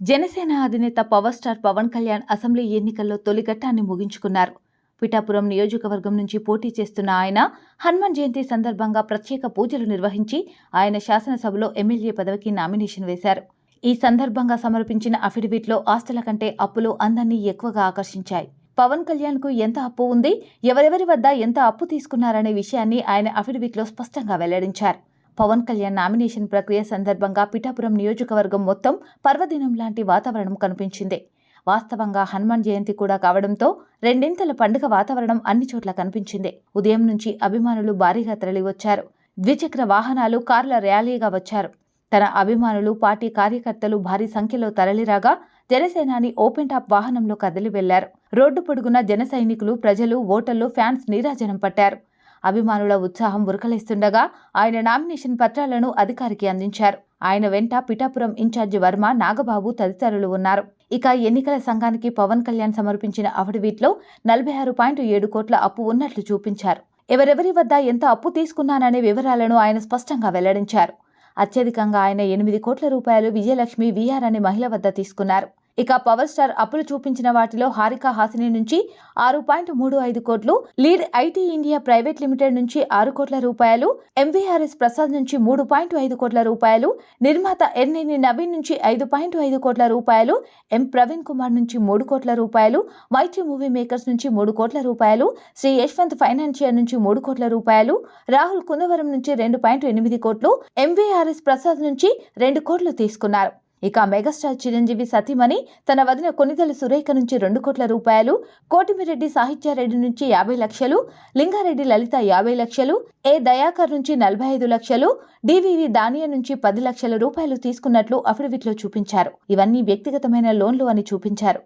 జనసేన అధినేత power star Pawan Kalyan assembly ఎన్నికల్లో తొలిఘట్టాన్ని ముగించుకున్నారు. పిఠాపురం నియోజకవర్గం నుంచి పోటీ చేస్తున్న ఆయన హనుమాన్ జయంతి సందర్భంగా ప్రత్యేక పూజలు నిర్వహించి ఆయన శాసనసభలో ఎమ్మెల్యే పదవికి నామినేషన్ వేశారు. ఈ సందర్భంగా సమర్పించిన అఫిడవిట్లో ఆస్తుల కంటే అప్పులు అందరినీ ఎక్కువగా ఆకర్షించాయి. పవన్ కళ్యాణ్కు ఎంత అప్పు ఉంది? ఎవరెవరి వద్ద ఎంత అప్పు తీసుకున్నారనే విషయాన్ని ఆయన అఫిడవిట్లో స్పష్టంగా వెల్లడించారు. పవన్ కళ్యాణ్ నామినేషన్ ప్రక్రియ సందర్భంగా పిఠాపురం నియోజకవర్గం మొత్తం పర్వదినం లాంటి వాతావరణం కనిపించింది. వాస్తవంగా హనుమాన్ జయంతి కూడా కావడంతో రెండింతల పండుగ వాతావరణం అన్ని చోట్ల కనిపించింది. ఉదయం నుంచి అభిమానులు భారీగా తరలివచ్చారు. ద్విచక్ర వాహనాలు కార్ల ర్యాలీగా వచ్చారు. తన అభిమానులు పార్టీ కార్యకర్తలు భారీ సంఖ్యలో తరలిరాగా జనసేనాని ఓపెన్ టాప్ వాహనంలో కదిలి వెళ్ళారు. రోడ్డు పొడుగున జన సైనికులు ప్రజలు ఓటర్లు ఫ్యాన్స్ నీరాజనం పట్టారు. అభిమానుల ఉత్సాహం ఉరకలేస్తుండగా ఆయన నామినేషన్ పత్రాలను అధికారికి అందించారు. ఆయన వెంట పిఠాపురం ఇన్ఛార్జి వర్మ నాగబాబు తదితరులు ఉన్నారు. ఇక ఎన్నికల సంఘానికి పవన్ కళ్యాణ్ సమర్పించిన అఫిడవిట్లో నలభై ఆరు పాయింట్ ఏడు కోట్ల అప్పు ఉన్నట్లు చూపించారు. ఎవరెవరి వద్ద ఎంత అప్పు తీసుకున్నాననే వివరాలను ఆయన స్పష్టంగా వెల్లడించారు. అత్యధికంగా ఆయన ఎనిమిది కోట్ల రూపాయలు విజయలక్ష్మి విఆర్ అనే మహిళ వద్ద తీసుకున్నారు. ఇక పవర్ స్టార్ అప్పులు చూపించిన వాటిలో హారిక హాసిని నుంచి ఆరు పాయింట్ మూడు ఐదు కోట్లు lead IT India private limited నుంచి ఆరు కోట్ల రూపాయలు ఎంవీఆర్ఎస్ ప్రసాద్ నుంచి మూడు పాయింట్ ఐదు కోట్ల రూపాయలు నిర్మాత ఎర్నేని నవీన్ నుంచి ఐదు పాయింట్ ఐదు కోట్ల రూపాయలు ఎం ప్రవీణ్ కుమార్ నుంచి మూడు కోట్ల రూపాయలు మైత్రి మూవీ మేకర్స్ నుంచి మూడు కోట్ల రూపాయలు శ్రీ యశ్వంత్ ఫైనాన్షియర్ నుంచి మూడు కోట్ల రూపాయలు రాహుల్ కుందవరం నుంచి రెండు పాయింట్ ఎనిమిది కోట్లు ఎంవీఆర్ఎస్ ప్రసాద్ నుంచి రెండు కోట్లు తీసుకున్నారు. ఇక మెగాస్టార్ చిరంజీవి సతీమణి తన వదిన కొనిదెల సురేఖ నుంచి రెండు కోట్ల రూపాయలు కోటిమిరెడ్డి సాహిత్యారెడ్డి నుంచి యాభై లక్షలు లింగారెడ్డి లలిత యాభై లక్షలు ఏ దయాకర్ నుంచి నలభై ఐదు లక్షలు డివివి దానియ నుంచి పది లక్షల రూపాయలు తీసుకున్నట్లు అఫిడవిట్లో చూపించారు. ఇవన్నీ వ్యక్తిగతమైన లోన్లు అని చూపించారు.